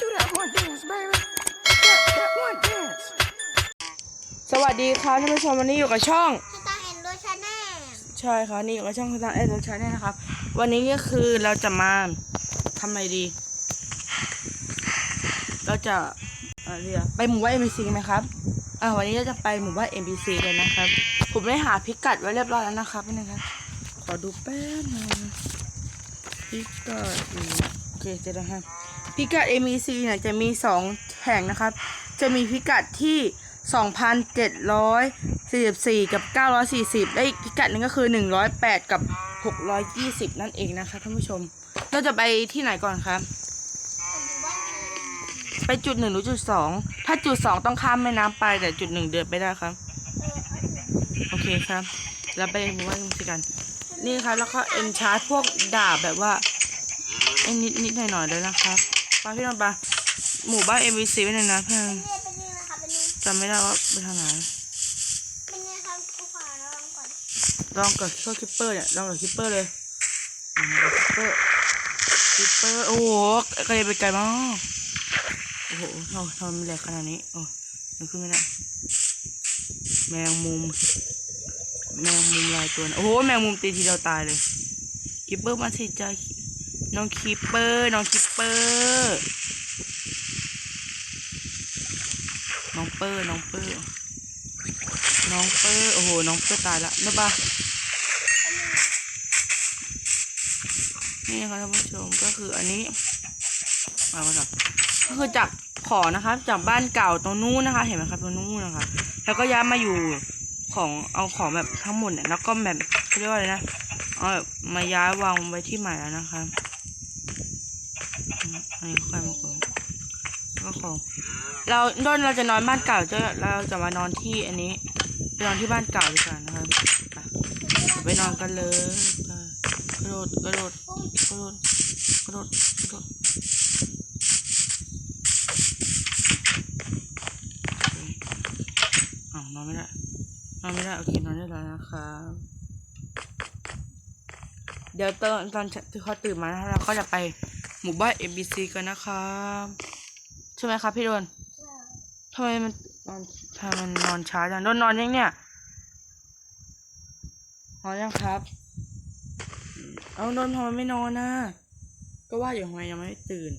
Do that one dance, baby. That, that one dance. สวัสดีครับท่านผู้ชมวันนี้อยู่กับช่อง สตาร์แอนด์โรชาแนลใช่ครับนี่อยู่กับช่องทางเอเดอร์ชาแนลนะครับ วันนี้ก็คือเราจะมาทำอะไรดี เราจะอะไรดีอะไปหมู่บ้าน NPC ไหมครับอ่าวันนี้เราจะไปหมู่บ้าน NPC เลยนะครับ ผมได้หาพิกัดไว้เรียบร้อยแล้วนะครับนี่นะครับ ขอดูแป๊บนึงพิกัดอืมโอเคเจอแล้วครับ พิกัด NPC เนี่ยจะมีสองแห่งนะครับ จะมีพิกัดที่ 2,744 กับ 940 และอีกพิกัดหนึงก็คือ 108 กับ 620 นั่นเองนะคะท่านผู้ชม เราจะไปที่ไหนก่อนครับ ไปจุดหนึ่งหรือจุดสอง ถ้าจุดสองต้องข้ามแม่น้ำไป แต่จุดหนึ่งเดินไปได้ครับ โอเคครับแล้วไปหมู่บ้านกันกัน นี่ครับแล้วก็เอ็นชาร์จพวกดาบแบบว่าไอ้นิดนิดหน่อยหน่อยๆเลยนะครับ ไปพี่นนท์ไปหมู่บ้าน MVC ไว้หนึ่งนะเพื่อนนี่เป็นนี่นะครับเป็นนี่จำไม่ได้ว่าไปทางไหนเป็นนี่ครับผู้ขวาระวังก่อนลองกับพวกคิปเปอร์เนี่ยลองกับคิปเปอร์เลยคิปเปอร์คิปเปอร์โอ้โหไกลไปไกลมากโอ้โหเราทำไมมันแหลกขนาดนี้โอ้มันขึ้นไม่ได้แมงมุม แมงมุมลายตัวนะโอ้โห แมงมุมตีทีเดียวตายเลยคิปเปอร์มาสิจ้า น้องคิปเปอร์น้องคิปเปอร์น้องเปอร์น้องเปอร์น้องเปอร์โอ้โหน้องเปอร์ตายละนึกปะนี่นะคะท่านผู้ชมก็คืออันนี้มาไปก่อนก็คือจากขอนะคะจากบ้านเก่าตรงนู้นนะคะ เห็นไหมครับตรงนู้นนะคะ แล้วก็ย้ายมาอยู่ของเอาของแบบทั้งหมดเนี่ยแล้วก็แบบเขาเรียกว่าอะไรนะเอาแบบมาย้ายวางไว้ที่ใหม่แล้วนะคะ อันนี้ค่อยมาก่อนแล้วก็ของเราโดนเราจะนอนบ้านเก่าจะเราจะมานอนที่อันนี้ไปนอนที่บ้านเก่าดีกว่านะครับไปนอนกันเลยไปกระโดดกระโดดกระโดดกระโดดกระโดดอ้าวนอนไม่ได้นอนไม่ได้โอเคนอนได้แล้วนะครับเดี๋ยวตอนตอนที่เขาตื่นมานะคะเราก็จะไป หมู่บ้าน MBC กันนะครับใช่ไหมครับพี่โดนทำไมมันนอนทำไมมันนอนช้าจังโดนนอนยังเนี่ยนอนยังครับ เอาโดนทำไมไม่นอนนะก็ว่าอยู่ทำไมยังไม่ตื่น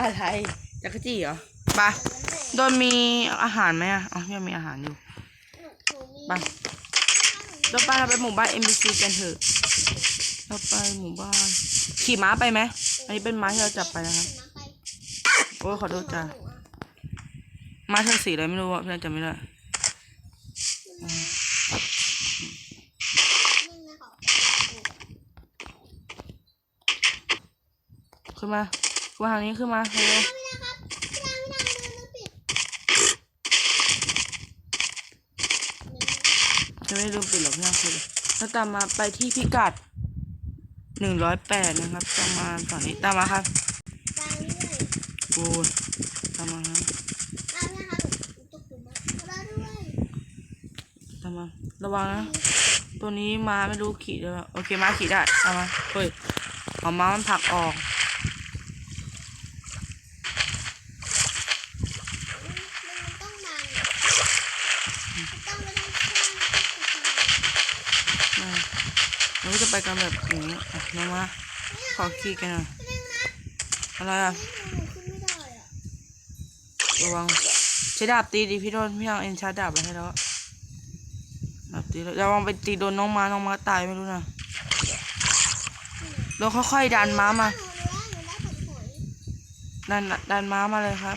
อะไรจักรจี้เหรอไปะโดนมีอาหารไหมอะอ๋อยังมีอาหารอยู่ไปเราไปเราไปหมู่บ้าน MBC กันเถอะ เราไปหมู่บ้าน ขี่ม้าไปไหม อันนี้เป็นม้าที่เราจับไปนะครับ โอ้ยขอโทษจ้ะม้าเชิงสีอะไรไม่รู้อะเพื่จำไม่ได้ขึ้นมาขึ้นมาทางนี้ขึ้นมาเร็วจะไม่ลืมปิดหรอกพี่น้องคือแล้วตามมาไปที่พิกัด หนึ่งร้อยแปดนะครับตามมาฝั่งนี้ตามมาครับโอ้ยตามมาครับตามมาระวังนะตัวนี้มาไม่รู้ขี่ได้ปะโอเคมาขี่ได้ตามมาเฮ้ยเอาม้ามันผลักออก อะเราก็ จะไปกันแบบอย่างนี้อะน้องมาขอขี่กันหน่อยอะไรอะระวังใช้ดาบตีดิพี่โดนพี่เอาเอ็นชาร์ดาบไปให้แล้วดาบตีแล้วระวังไปตีโดนน้องม้าน้องม้าตายไม่รู้นะเราค่อยๆดันม้ามาดันดันม้ามาเลยครับ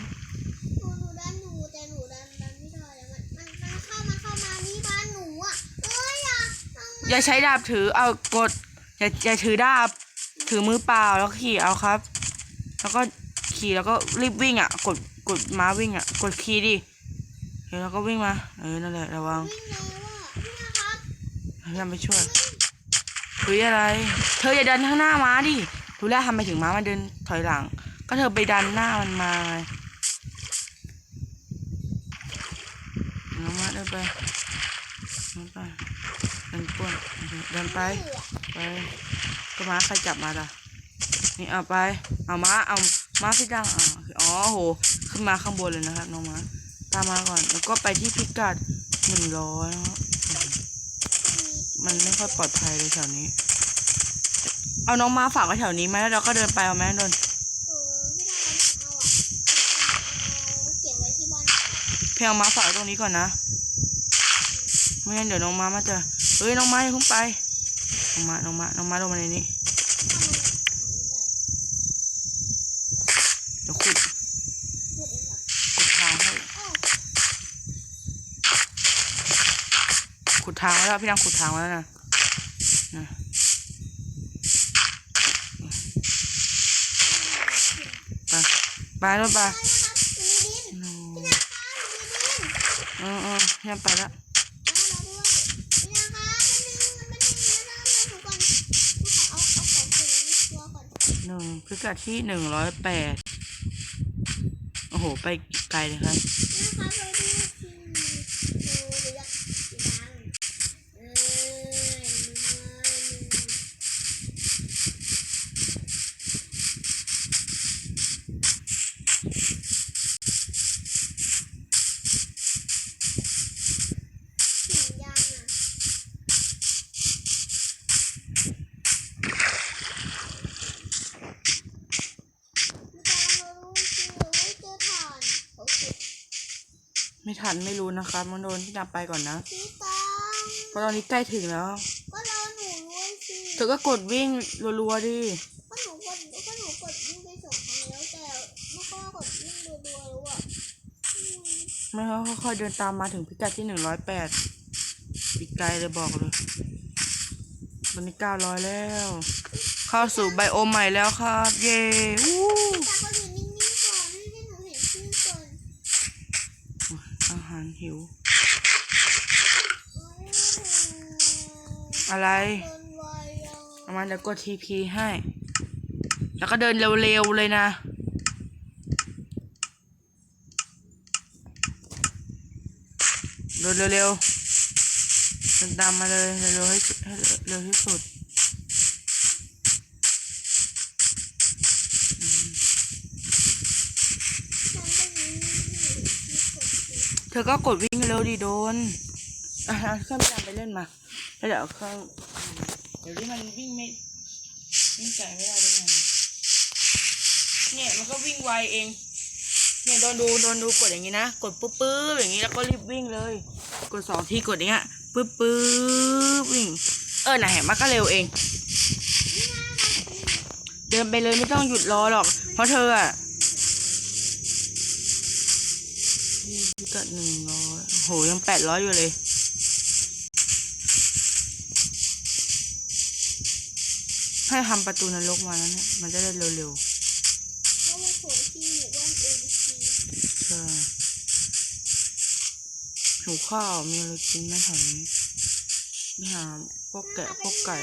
อย่าใช้ดาบถือเอากด อย่าอย่าถือดาบ ถือมือเปล่าแล้วขี่เอาครับ แล้วก็ขี่แล้วก็รีบวิ่งอะ กดกดม้าวิ่งอะ กดขี่ดิเดี๋ยวเราก็วิ่งมา เออนั่นแหละระวังพยายามไปช่วยเฮ้ยอะไร เธออย่าดันข้างหน้าม้าดิดูแลวทำไมถึงม้ามันเดินถอยหลัง ก็เธอไปดันหน้ามันมาไงน้องมาเดินไปเดินไป เดินป้วนเดินไป ไปก็ม้าใครจับมาล่ะ นี่เอาไป เอามาเอามาพี่ดังอ่าอ๋อโห ขึ้นมาข้างบนเลยนะครับน้องมาตามมาก่อน แล้วก็ไปที่พิกัดหนึ่งร้อยนะครับมันไม่ค่อยปลอดภัยเลยแถวนี้ เอาน้องมาฝากไว้แถวนี้ไหมแล้วเราก็เดินไปเอาไหมนนท์เออพี่ดาวเอาอะเอาเก็บไว้ที่บ้านก่อนเพียงเอามาฝากไว้ตรงนี้ก่อนนะ ไม่งั้นเดี๋ยวน้องมามาจะ เฮ้ยน้องมาอย่าเพิ่งไปน้องมาน้องมาน้องมาลงมาในนี้เดี๋ยวขุดพูดเองเหรอขุดทางให้อ้าวขุดทางไว้แล้วพี่ดังขุดทางไว้แล้วนะนะไปไปรถไปได้นะครับอยู่ในดินเออเออพี่ดังไปแล้ว พิกัดที่หนึ่งร้อยแปดโอ้โห ไปไกลเลยครับ นะคะเราดูที่ดูเลือกสีดังเอ้ยมึง ถึงยังอะมีการเรารู้คือว่าเจอถ่านโอเค ไม่ทันไม่รู้นะครับมันโดนพี่ดับไปก่อนนะพี่ตังเพราะตอนนี้ใกล้ถึงแล้ว ก็รอหนูด้วยสิเธอก็กดวิ่งรัวๆดิก็หนูกดก็หนูกดวิ่งไปสองครั้งแล้วแต่ไม่ก็กดวิ่งรัวๆแล้วอะอืมไม่เขาค่อยๆเดินตามมาถึงพิกัดที่หนึ่งร้อยแปดอีกไกลเลยบอกเลยตอนนี้เก้าร้อยแล้ว เข้าสู่ไบโอมใหม่แล้วครับ เย้วู้ แต่ก็อยู่นิ่งๆก่อนให้ให้หนูเห็นชื่อก่อน อา หิว อะไรเดินไวอะประมาณเดี๋ยวกดทีพีให้ แล้วก็เดินเร็วๆเลยนะ เดินเร็วๆเดินตามมาเลยเร็วๆให้สุดให้เร็วที่สุด ธอก็กดวิ่งเร็วดิโดนอะเครื่องไปเล่นมา แล้วเดี๋ยวเครื่องเดี๋ยวที่มันวิ่งไม่วิ่งไกลไม่ได้ได้ไงเนี่ยมันก็วิ่งไวเอง เนี่ยโดนดูโดนดูกดอย่างนี้นะ กดปุ๊บปุ๊บอย่างนี้แล้วก็รีบวิ่งเลย กดสองทีกดอย่างเงี้ยปุ๊บปุ๊บวิ่ง เออน่ะเห็นมันก็เร็วเอง เดินไปเลยไม่ต้องหยุดรอหรอก เพราะเธออะ กัดหนึ่งร้อยโหยังแปดร้อยอยู่เลยให้ทำประตูนรกมาแล้วเนี่ยมันจะได้เร็วเพราะว่าโผล่ที่หมู่บ้าน ABC ๆใช่หิวข้าวมีอะไรกินไหมแถวนี้ไปหาพวกแกะพวกไก่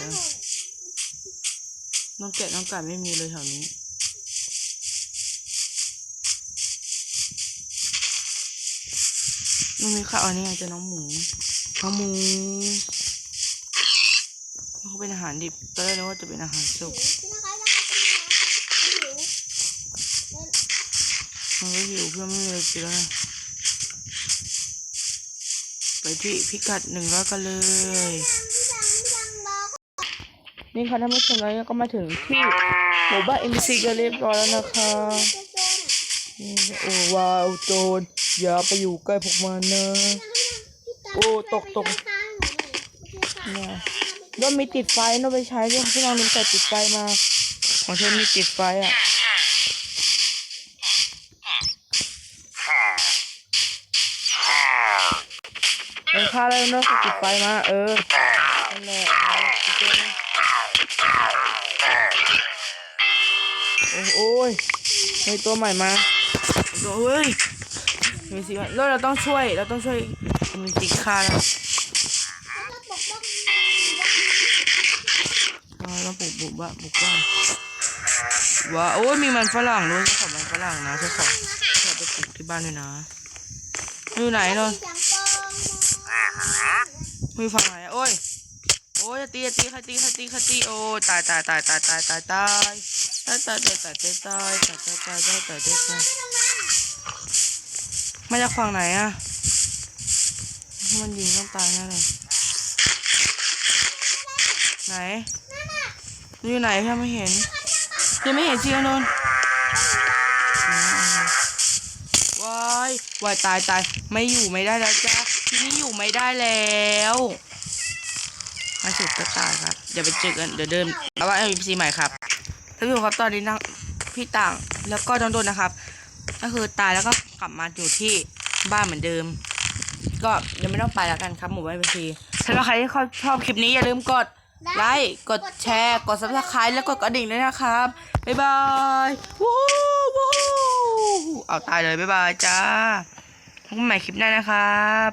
น้องแกะน้องไก่ไม่มีเลยแถวนี้ มันมีข้าวอันนี้ไงจะน้องหมูน้องหมูเขาเป็นอาหารดิบตอนแรกนึกว่าจะเป็นอาหารสุกพี่นะคะนะคะเป็นหนูหิวมันก็หิวเพื่อนไม่มีอะไรกินแล้วนะไปที่พิกัดหนึ่งร้อยกันเลยพี่ดังพี่ดังรอนี่ค่ะท่านผู้ชมแล้วก็มาถึงที่หมู่บ้านเอ็มซีกันเรียบร้อยแล้วนะคะจะโจนอะนี่โอ้ว้าวโจร อย่าไปอยู่ใกล้พวกมันนะ โอ้ตกตกเนี่ยแล้วมีติดไฟโน้ตไปใช้ด้วยที่เราลืมใส่ติดไฟมา ของเธอมีติดไฟอะเดินค่าแล้วเนอะติดไฟมาเออนั่นแหละเอาอีกตัวหนึ่งโอ้โอ้ยมีตัวใหม่มาตัวเฮ้ย มีสิแล้วเราต้องช่วย เราต้องช่วยมีสิค่าแล้วอ่าแล้วปลูกปลูกบ้านปลูกบ้าว้าโอ้ยมีมันฝรั่งด้วยเจ้าของมันฝรั่งนะเจ้าของชอบไปปลูกที่บ้านด้วยนะอยู่ไหนเนาะมีฝั่งไหนโอ้ยโอ้ยตีตีใครตีใครตีใครตีโอ้ยตายตายตายตายตายตายตายตายตายตายตายตายตายตายตายตาย มาจากฝั่งไหนอะมันยิงต้องตายแน่เลย ไหนนั่นน่ะอยู่ไหนพี่ไม่เห็น ยังไม่เห็นจริงอะนนท์อ๋อว้ายวายตายตาย ไม่อยู่ไม่ได้แล้วจ้าที่นี่อยู่ไม่ได้แล้วมาสุดก็ตายครับ เดี๋ยวไปเจอกัน เดี๋ยวเดินแล้วว่าเอ็มซีใหม่ครับท่านผู้ชมครับตอนนี้นั่งพี่ต่างแล้วก็น้องโดนนะครับ ก็คือตายแล้วก็กลับมาอยู่ที่บ้านเหมือนเดิม ก็ยังไม่ต้องไปแล้วกันครับหมู่บ้านเอ็มซีถ้าใครที่ชอบคลิปนี้อย่าลืมกดไลค์กดแชร์ กด subscribe แล้วกดกระดิ่งด้วยนะครับ บ๊ายบายวู้วู้เอาตายเลยบ๊ายบายจ้าพบกันใหม่คลิปหน้านะครับ